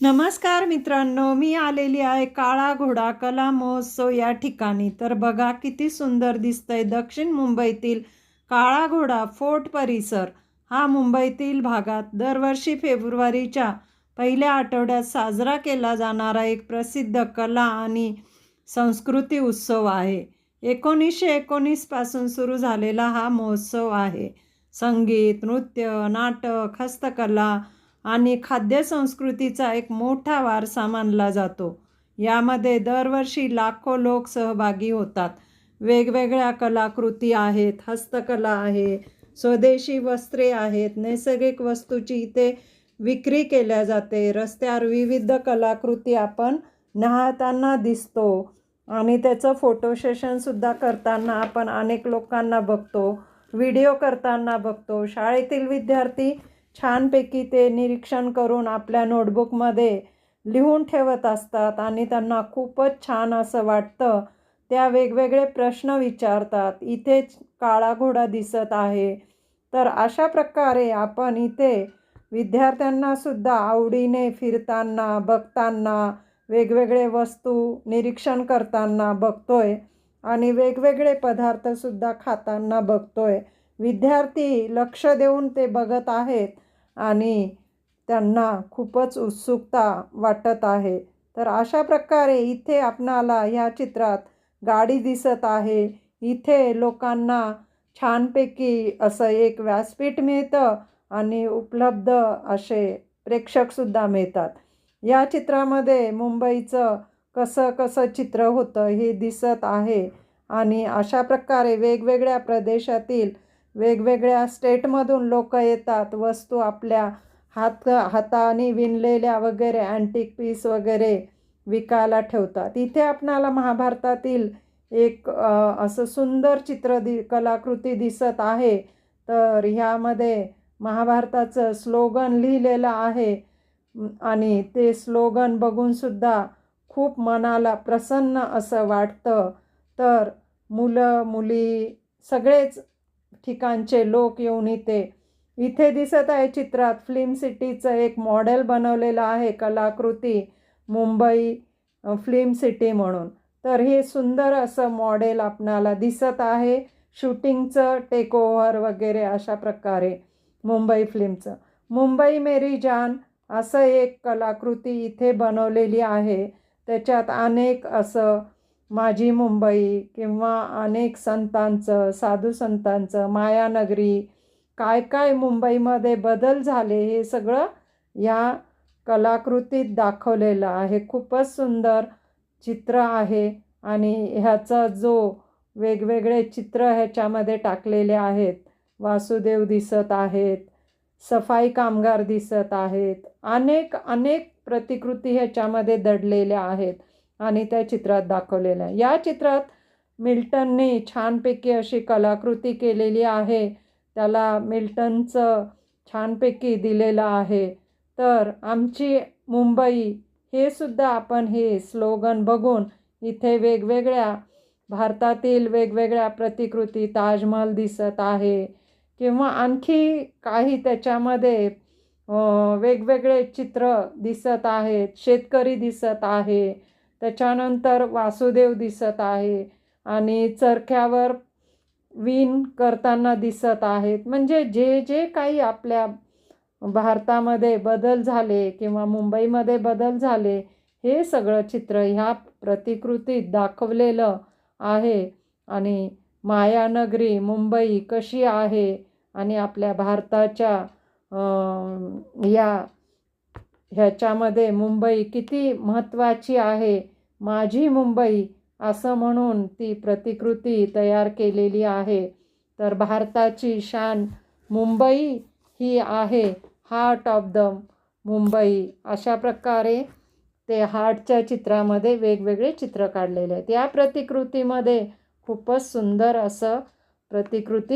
नमस्कार मित्रांनो मी आलेली आहे काळा घोडा कला महोत्सव या ठिकाणी. तर बघा किती सुंदर दिसतंय दक्षिण मुंबईतील काळा घोडा फोर्ट परिसर. हा मुंबईतील भागात दरवर्षी फेब्रुवारीच्या पहिल्या आठवड्यात साजरा केला जाणारा एक प्रसिद्ध कला आणि संस्कृती उत्सव आहे. एकोणीसशे एकोणीसपासून सुरू झालेला हा महोत्सव आहे. संगीत नृत्य नाटक हस्तकला आणि खाद्यसंस्कृतीचा एक मोठा वारसा मानला जातो. यामध्ये दरवर्षी लाखो लोक सहभागी होतात. वेगवेगळ्या कलाकृती आहेत हस्तकला आहे स्वदेशी वस्त्रे आहेत नैसर्गिक वस्तूची इथे विक्री केल्या जाते. रस्त्यावर विविध कलाकृती आपण न्याहाळताना दिसतो आणि त्याचं फोटो सेशनसुद्धा करताना आपण अनेक लोकांना बघतो व्हिडिओ करताना बघतो. शाळेतील विद्यार्थी छानपैकी ते निरीक्षण करून आपल्या नोटबुकमध्ये लिहून ठेवत असतात आणि त्यांना खूपच छान असं वाटतं. त्या वेगवेगळे प्रश्न विचारतात. इथेच काळा घोडा दिसत आहे. तर अशा प्रकारे आपण इथे विद्यार्थ्यांनासुद्धा आवडीने फिरताना बघताना वेगवेगळे वस्तू निरीक्षण करताना बघतोय आणि वेगवेगळे पदार्थसुद्धा खाताना बघतोय. विद्यार्थी लक्ष देऊन ते बघत आहेत. आणि त्यांना खूपच उत्सुकता वाटत आहे. तर अशा प्रकारे इथे आपणाला ह्या चित्रात गाडी दिसत आहे. इथे लोकांना छानपैकी असं एक व्यासपीठ मिळतं आणि उपलब्ध असे प्रेक्षकसुद्धा मिळतात. या चित्रामध्ये मुंबईचं कसं कसं चित्र होतं हे दिसत आहे आणि अशा प्रकारे वेगवेगळ्या प्रदेशातील वेगवेगळ्या स्टेटमधून लोक येतात वस्तू आपल्या हात हाताने विणलेल्या वगैरे अँटिक पीस वगैरे विकायला ठेवतात. इथे आपणाला महाभारतातील एक असं सुंदर चित्र दि कलाकृती दिसत आहे. तर ह्यामध्ये महाभारताचं स्लोगन लिहिलेलं आहे. आणि ते स्लोगन बघूनसुद्धा खूप मनाला प्रसन्न असं वाटतं. तर मुलं मुली सगळेच ठिकाणचे लोक येऊन इथे इथे दिसत आहे चित्रात. फिल्म सिटीचं एक मॉडेल बनवलेलं आहे कलाकृती मुंबई फिल्म सिटी म्हणून. तर हे सुंदर असं मॉडेल आपणाला दिसत आहे. शूटिंगचं टेकओव्हर वगैरे अशा प्रकारे मुंबई फिल्मचं. मुंबई मेरी जान असं एक कलाकृती इथे बनवलेली आहे. त्याच्यात अनेक असं माझी मुंबई किंवा अनेक संतांचं साधू संतांचं मायानगरी काय काय मुंबईमध्ये बदल झाले हे सगळं या कलाकृतीत दाखवलेलं आहे. खूपच सुंदर चित्र आहे आणि ह्याचा जो वेगवेगळे चित्र ह्याच्यामध्ये टाकलेले आहेत. वासुदेव दिसत आहेत सफाई कामगार दिसत आहेत अनेक अनेक प्रतिकृती ह्याच्यामध्ये दडलेल्या आहेत. आणि त्या चित्रात दाखवलेलं आहे. या चित्रात मिल्टनने छानपैकी अशी कलाकृती केलेली आहे. त्याला मिल्टनचं छानपैकी दिलेलं आहे. तर आमची मुंबई हे सुद्धा आपण हे स्लोगन बघून इथे वेगवेगळ्या भारतातील वेगवेगळ्या प्रतिकृती ताजमहल दिसत आहे. किंवा आणखी काही त्याच्यामध्ये वेगवेगळे चित्र दिसत आहेत शेतकरी दिसत आहे. त्याच्यानंतर वासुदेव दिसत आहे आणि चरख्यावर विण करताना दिसत आहेत. म्हणजे जे जे काही आपल्या भारतामध्ये बदल झाले किंवा मुंबईमध्ये बदल झाले हे सगळं चित्र ह्या प्रतिकृतीत दाखवलेलं आहे. आणि मायानगरी मुंबई कशी आहे आणि आपल्या भारताच्या या ह्याच्यामध्ये मुंबई किती महत्त्वाची आहे माझी मुंबई असं म्हणून ती प्रतिकृती तयार केलेली आहे. तर भारताची शान मुंबई ही आहे. Heart of the Mumbai. अशा प्रकारे ते हार्टच्या चित्रामध्ये वेगवेगळे चित्र काढलेले आहेत. या प्रतिकृतीमध्ये खूपच सुंदर असं प्रतिकृती